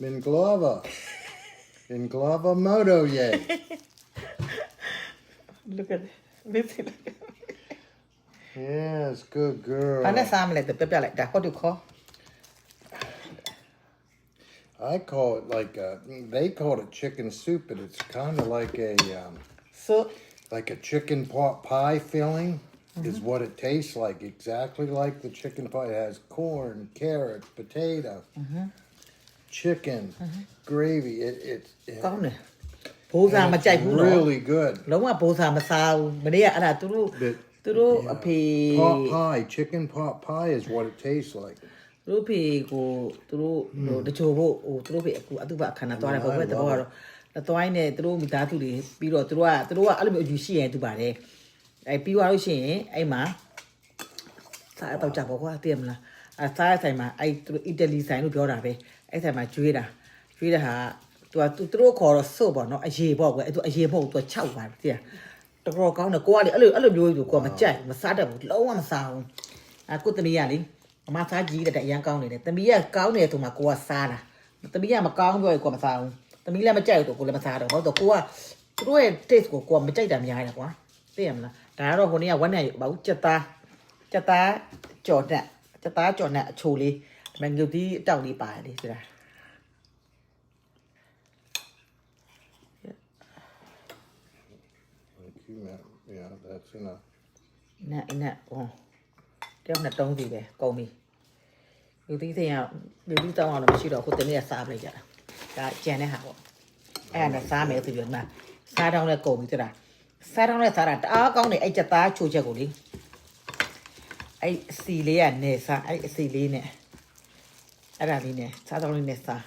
Minglava. Minglava Moto Yay. Look at this. Yes, good girl. I know I'm like the baby like that. What do you call? I call it like a, they call it chicken soup, but it's kind of like a um, like a chicken pot pie filling. Mm -hmm. Is mm-hmm. what it tastes like, exactly like the chicken pie. It has corn, carrot, potato, mm -hmm. Chicken, gravy. It, it, it ကောင်းတယ်ဘိုးစားမကြိုက်ဘူးနော် really good. လုံးဝဘိုးစားမစားဘူးမနေ့ကအဲ့ဒါသူတို့ But သူတို့ yeah. အဖေ pot pie, chicken pot pie is what it tastes like. သူတို့ဖေကိုသူတို့ဟိုတချို့ဖို့ဟိုသူတို့ဖေအခုအတုပအခမ်းအနားသွားတယ်ပေါ့ပဲတဘောကတော့တသွားင်းနဲ့သူတို့မိသားစုတွေပြီးတော့သူတို့ကသူတို့ကအဲ့လိုမျိုးအယူရှိရင်တူပါတယ်အဲပြီးသွားလို့ရှိရင်အဲ့မှာစားတော့ကြပါကွာသိရမလားအဲစားတဲ့ဆိုင်မှာအဲ့သူတို့အီတလီဆိုင်လို့ပြောတာပဲ အဲ့ဆိုင်မှာကျွေးတာကျွေးတဲ့ဟာသူကသူတို့ခေါ်တော့စို့ပေါ့နော်အရေပေါ့ကွယ်အဲ့သူအရေမဟုတ်သူ6ပါသိရတော်တော်ကောင်းတယ်ကိုကလေအဲ့လိုအဲ့လိုမျိုးကိုကိုမကြိုက်မစားတတ်ဘူးလုံးဝမစားဘူးအဲကိုသမီးကလေအမစားကြည့်တဲ့အရန်ကောင်းနေတယ်။တမီးကကောင်းတယ်ဆိုမှကိုကစားတာ။တမီးကမကောင်းပြောရင်ကိုကမစားဘူး။တမီးလည်းမကြိုက်ဘူးကိုလည်းမစားတော့ဘူး။ဟုတ်တော့ကိုကသူတို့ရဲ့ taste ကိုကိုကမကြိုက်တာများတယ်ကွာ။သိရမလား။ဒါကတော့ဟိုနေ့ကဝက်နဲ့ဘာဘူးချက်သားချက်သားကြော်နဲ့ချက်သားကြော်နဲ့အချိုလေးဒီ မှာငုတ်သီးအတောက်လေးပါတယ်လေဆိုတာ Like you meant, yeah, that's enough. ။နဲ့နဲ့ဟောတယောက်နဲ့တုံးစီပဲကုန်ပြီ။ငုတ်သီးစိန်ကငုတ်သီးတောင်းအောင်တော့မရှိတော့ခုတနေ့ကစားပလိုက်ကြတာ။ဒါကြံတဲ့ဟာပေါ့။အဲ့ဒါနဲ့စားမယ်ဆိုပြီးတော့ဒီမှာစားတောင်းနဲ့ကုန်ပြီတဲ့စားတောင်းနဲ့စားတာတအားကောင်းတယ်အဲ့ချက်သားချိုချက်ကိုလေအဲ့အစီလေးကနေစားအဲ့အစီလေးနဲ့ အဲ့ဒါလေးနဲ့စားတောင်းလေးနဲ့စား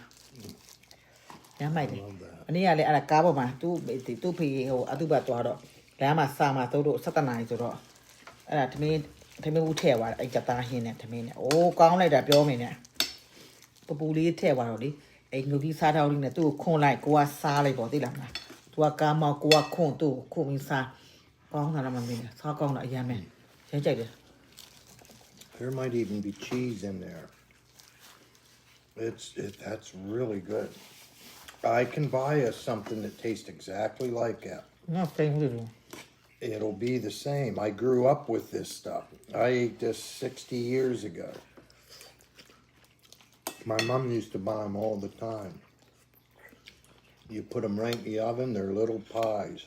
ရမ်းမိုက်တယ်အနည်းကလည်းအဲ့ဒါကားပေါ်မှာသူ့သူ့ဖေဟိုအတုပတ်သွားတော့လမ်းမှာစားမှာသူတို့17နာရီဆိုတော့အဲ့ဒါသမင်းသမင်းဦးထည့်သွားတယ်အဲ့ချက်သားဟင်းနဲ့သမင်းနဲ့အိုးကောင်းလိုက်တာပြောမင်းနဲ့ပပူလေးထည့်သွားတော့လေအဲ့ငုတ်ကြီးစားတောင်းလေးနဲ့သူ့ကိုခွန်လိုက်ကိုကစားလိုက်ပေါ့သိလားမလားသူကကားမောက်ကိုကခွန်သူ့ကိုခွန်ပြီးစားကောင်းတာတော့မမင်းနဲ့စားကောင်းတာအရင်ပဲရမ်းကြိုက်တယ် There might even be cheese in there. It's it that's really good. I can buy us something that tastes exactly like that. ငါဖိနေလို့ It'll be the same. I grew up with this stuff. I ate this 60 years ago. My mom used to buy them all the time. You put them right in the oven, they're little pies.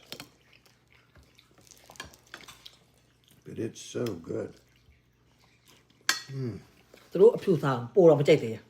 But it's so good. သူတို့အဖြူစားပိုတော့မကြိုက်သေးဘူး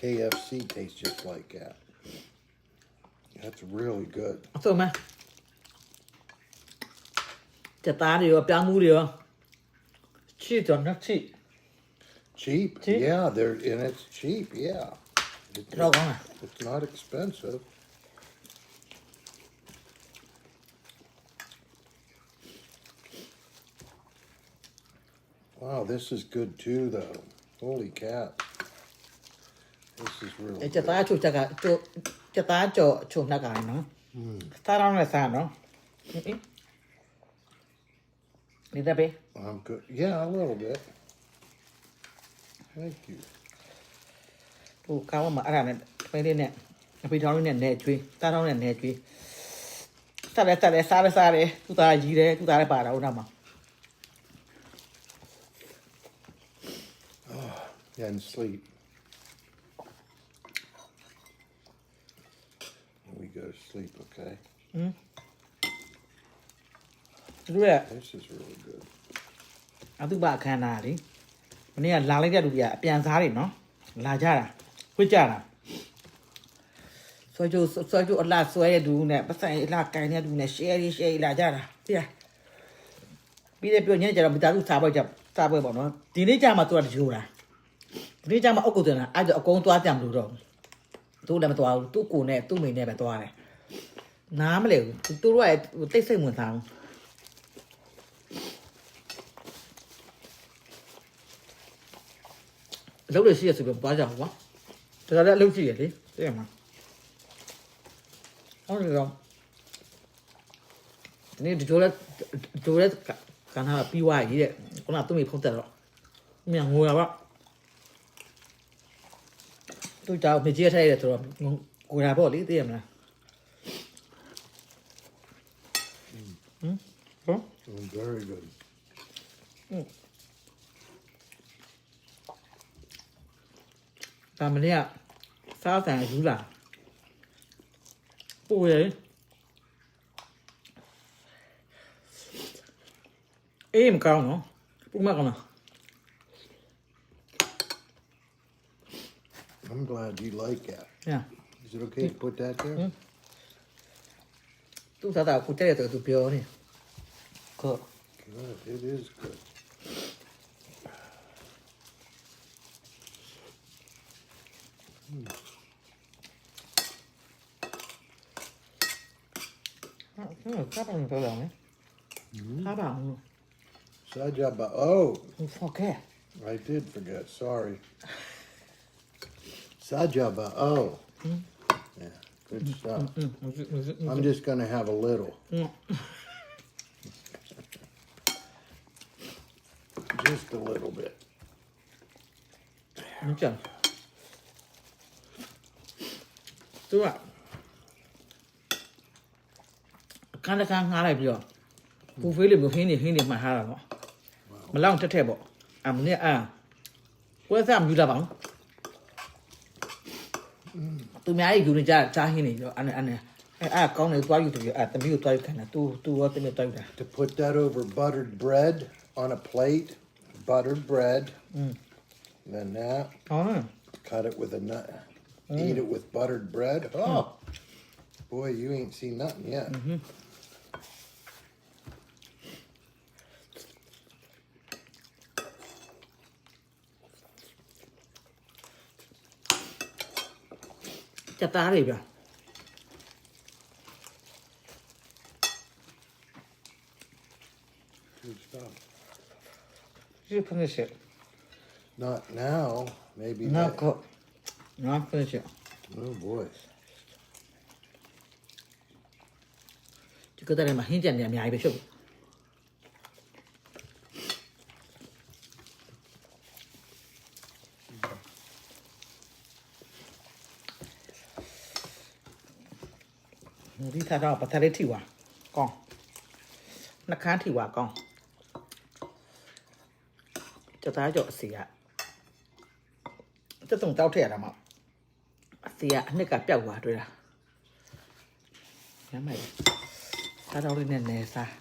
KFC tastes just like that. That's really good. ส่งมา จะตาเดียวปางมูเดียวชีสจอนนักชี Cheap. Cheap? Yeah, they're and it's cheap, yeah. It's, it's not expensive. Wow, this is good too though. Holy cat. This is really အဲစက် good. သားချိုချက်ကချိုစက်သားကြော်ချိုနှက်ကလည်းနော်စားတော့လည်းစားနော်ဟင်ဒီတဲ့ပဲ I'm good. Yeah, a little bit. Thank you. ဟိုကောင်းမှာအဲ့ဒါနဲ့ပဲလေးနဲ့အဖေထောင်းလေးနဲ့နဲကျွေးစားတော့နဲ့နဲကျွေးစားလဲစားလဲစားလဲစားလဲသူသားကြီးတယ်သူသားလည်းပါတာဟုတ်တော့မှာ And sleep. Sleep, okay? သူတို့ရဲ့ This is really good. အတုပအခမ်းအနားလေမနေ့ကလာလိုက်တဲ့လူကြီးကအပြန်စားတယ်နော်လာကြတာခွကြတာဆွဲကြိုးဆွဲကြိုးအလားဆွဲရတူနဲ့ပတ်ဆိုင်အလားကိုင်းတဲ့တူနဲ့ share share လာကြတာသိလားပြီးတဲ့ပြောညနေကျတော့မိသားစုစားပွဲကြစားပွဲပေါ့နော်ဒီနေ့ကျမှသူကတကြိုတာဒီနေ့ကျမှအုတ်ကုတ်တင်တာအဲ့ဒါအကုန်သွားကြမလို့တော့သူလည်းမသွားဘူးသူ့ကိုနဲ့သူ့မိနဲ့ပဲသွားတယ် နားမလဲဘူးသူတို့ကတိတ်ဆိတ်ဝင်စားဘူးအလုပ်တွေရှိရဆိုပြီးသွားကြအောင်ကွာဒါကြလည်းအလုပ်ရှိရလေသိရမှာဟုတ်တယ်တော့ဒီနေ့ဒီလိုလဲဒီလိုလဲကနာပြီးွားရည်တဲ့ခုနကသူ့မိဖုတ်တယ်တော့မြန်ငိုရပါသူကြောင့်မကြီးထိုက်ရဆိုတော့ကိုရပေါ့လေသိရမလား ဟမ်ဟမ် Mm, very good. ဒါမနေ့ကစားဆန်ယူလာပို့ရယ်အေးမကောင်းနော်ပူမကောင်းလား I'm glad you like that. ညာ Is it okay to put that there? သူ့သား તું તાતા કુતરે તો It is good. Mm. Oh, you. I did forget. Sorry. Sajaba. Oh. Mm. I'm just gonna have a little. Just a little bit. Okay. So what? Can I can I be your? Who feel it? Who hini hini my heart? မလောင်တက်ထက်ပေါ့အာမနေ့အာဝဲစားမြူလာပါအောင် သူများကြီးယူနေကြကြားဟင်းနေရောအဲ့နဲ့အဲ့နဲ့အဲ့အာကောင်းနေသွားယူတယ်အဲ့တမီးကိုသွားယူခံတာသူသူရောတမီးသွားယူတာ To put that over buttered bread on a plate, buttered bread. Then that, ဟော cut it with a nut. Eat it with buttered bread. Oh, boy, you ain't seen nothing yet. ကြ 再搭里边。Did you finish it? Not now, maybe not. Co- not finish it. Oh boy. 就搁在那嘛，很简单，面也不。 ဒီထားတော့ပတ်သက်လေးထိွာကောင်းနှကန်းထိွာကောင်းကြက်သားကြော့အစီကတက်စုံတောက်ထည့်ရတာမှအစီကအနှစ်ကပျောက်သွားတွေ့တာရမ်းမိုက်စားတော့လေးနဲ့နေစား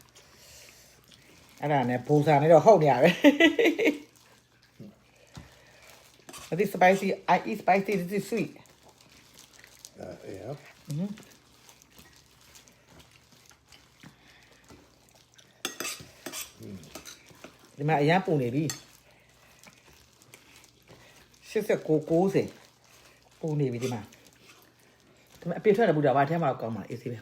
အဲ့ဒါနဲ့ဘူစားနေတော့ဟုတ်နေရပဲ This is spicy. I eat spicy. This is sweet. Uh, yeah. ဒီမှာအရန်ပုံနေပြီ89 90ပုံနေပြီဒီမှာဒီမှာအပြည့်ထွက်တယ်ဘူးဒါဘာထဲမှာကောင်းမှာအေးစီပဲ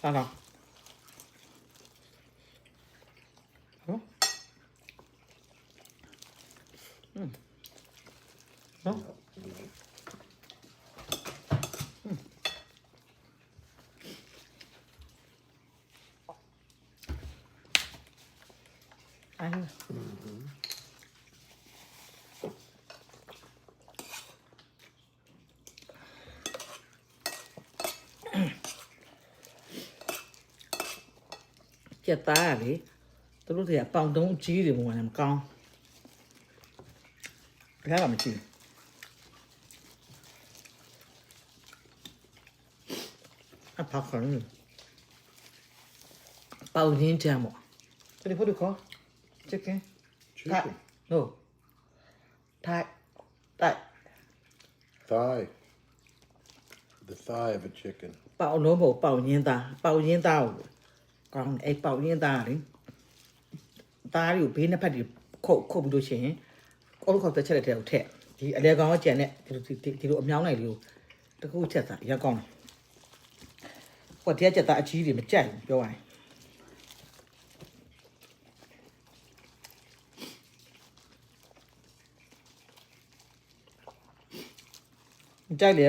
စားတော့ဟမ်อืมနော် Ăn. Chà ta đi. Tôi lúc thì bông đông chí thì mua làm con. Cái là mình chỉ. À, phá khẩn rồi. Bao nhiêu chà một. Cái này có được không? Chicken. Thai. Chicken. No. Thai. Thai. Thigh. The thigh of a chicken. Bạo nó bộ bạo nhiên ta. Bạo nhiên tao. Còn ấy bạo nhiên ta đi. သားတွေကိုဘေးနှစ်ဖက်တွေခုတ်ခုတ်ပြီးလို့ရှိရင်အော်လို့ခေါက်တက်ချက်တဲ့ထဲကိုထည့်ဒီအလဲကောင်ကကြံတဲ့ဒီလိုဒီဒီလိုအမြောင်းလိုက်လေးကိုတကူချက်သားရက်ကောင်းတယ်ဟိုတရားချက်သားအကြီးတွေမကြိုက်ဘူးပြောရရင် চাইলে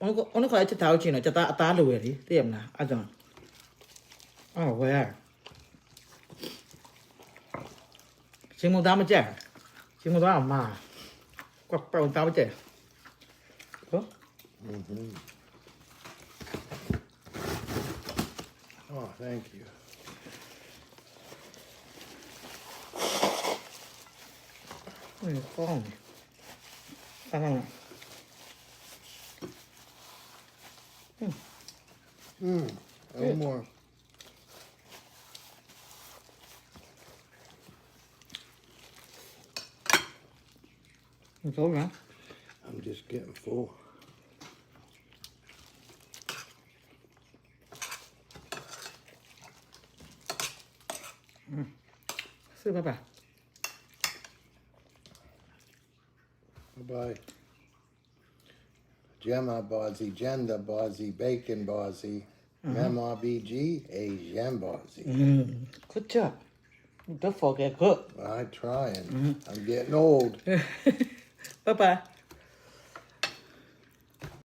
অনেক অনেক হয়েছে তাও চিনো তা তা লোক আর কি তাই না আজ ও ভাইয়া সিমু দাম আছে সিমু দাম মা কপ্পা দাম আছে ও Oh, thank you. Oh, you're calling. I don't know. Hmm. Mm. mm. One more. It's over. I'm just getting full. Mm. Say bye-bye. Bye-bye. Gemma Bazi, Genda Bazi, Bacon Bazi, MRBG, Asian Bazi. Good job. Don't forget cook. I try and mm-hmm. I'm getting old. Bye bye.